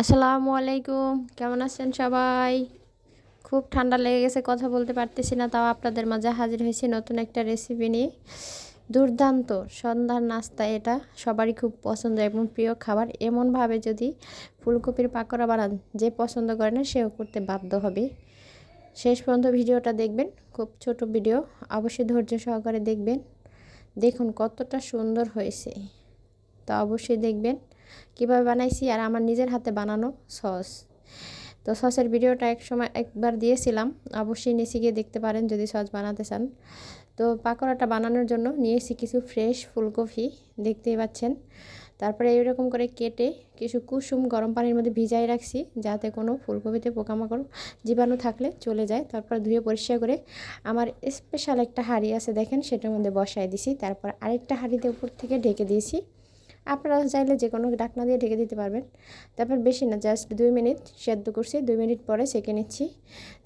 আসসালামু আলাইকুম। কেমন আছেন সবাই? খুব ঠান্ডা লেগে গেছে, কথা বলতে পারতেছি না, তাও আপনাদের মাঝে হাজির হয়েছি নতুন একটা রেসিপি নিয়ে। দুর্দান্ত, সন্ধ্যার নাস্তা এটা, সবারই খুব পছন্দ এবং প্রিয় খাবার। এমনভাবে যদি ফুলকপির পাকোড়া বানান, যে পছন্দ করে না, সেও করতে বাধ্য হবে। শেষ পর্যন্ত ভিডিওটা দেখবেন, খুব ছোট ভিডিও, অবশ্যই ধৈর্য সহকারে দেখবেন। দেখুন কতটা সুন্দর হয়েছে। তো অবশ্যই দেখবেন কীভাবে বানাইছি আর আমার নিজের হাতে বানানো সস। তো সসের ভিডিওটা এক সময় একবার দিয়েছিলাম, অবশ্যই নিচে গিয়ে দেখতে পারেন যদি সস বানাতে চান। তো পাকোড়াটা বানানোর জন্য নিয়েছি কিছু ফ্রেশ ফুলকপি, দেখতেই পাচ্ছেন। তারপরে এইরকম করে কেটে কিছু কুসুম গরম পানির মধ্যে ভিজাই রাখছি, যাতে কোনো ফুলকপিতে পোকামাকড় জীবাণু থাকলে চলে যায়। তারপর ধুয়ে পরিষ্কার করে আমার স্পেশাল একটা হাঁড়ি আছে, দেখেন সেটার মধ্যে বসাই দিছি। তারপর আরেকটা হাঁড়িতে উপর থেকে ঢেকে দিয়েছি। আপনারা চাইলে যে কোনো ডাকনা দিয়ে ঢেকে দিতে পারবেন। তারপর বেশি না, জাস্ট দুই মিনিট সেদ্ধ করছি, দুই মিনিট পরে সেঁকে নিচ্ছি।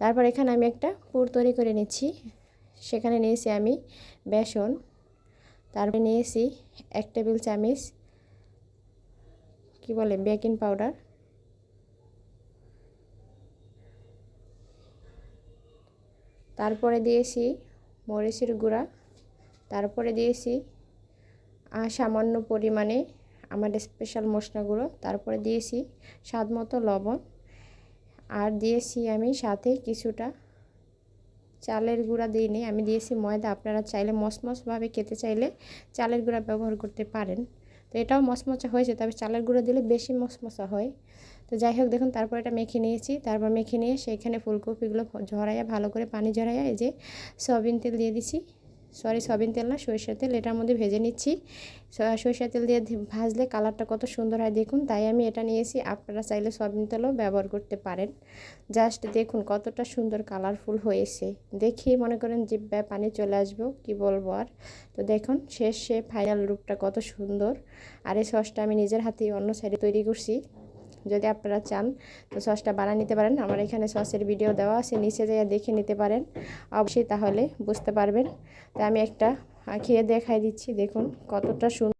তারপর এখানে আমি একটা পুর তৈরি করে নিচ্ছি। সেখানে নিয়েছি আমি বেসন। তারপরে নিয়েছি এক টেবিল চামিচ কি বলে, বেকিং পাউডার। তারপরে দিয়েছি মরিচের গুঁড়া। তারপরে দিয়েছি সামান্য পরিমাণে আমার স্পেশাল মশলা গুঁড়ো, তারপরে দিয়েছি স্বাদ মতো লবণ, আর দিয়েছি আমি সাথে কিছুটা চালের গুঁড়া দিইনি আমি দিয়েছি ময়দা, আপনারা চাইলে মসমসভাবে খেতে চাইলে চালের গুঁড়া ব্যবহার করতে পারেন। তো এটাও মচমচা হয়েছে, তবে চালের গুঁড়ো দিলে বেশি মচমচা হয়। তো যাই হোক, দেখুন, তারপর এটা মেখে নিয়েছি, তারপর মেখে নিয়ে সেইখানে ফুলকপিগুলো ঝরাইয়া, ভালো করে পানি ঝরাইয়া, এই যে সয়াবিন তেল দিয়ে দিছি। সরি সয়াবিন তেল না, সরিষার তেল, এটার মধ্যে ভেজে নিচ্ছি। সরিষার তেল দিয়ে ভাজলে কালারটা কত সুন্দর হয় দেখুন, তাই আমি এটা নিয়েছি। আপনারা চাইলে সয়াবিন তেলও ব্যবহার করতে পারেন। জাস্ট দেখুন কতটা সুন্দর কালারফুল হয়েছে। দেখেই মনে করেন জিব্বায় পানি চলে আসব, কি বলব আর। তো দেখুন শেষে ফাইনাল রূপটা কত সুন্দর। আর এই সসটা আমি নিজের হাতেই অন্য সাইডে তৈরি করছি। যদি আপনারা চান, তো সসটা বানিয়ে নিতে পারেন। আমার এখানে সসের ভিডিও দেওয়া আছে, নিচে যেয়ে দেখে নিতে পারেন। অবশ্যই তাহলে বুঝতে পারবেন। তো আমি একটা খেয়ে দেখাই দিচ্ছি, দেখুন কতটা সুন্দর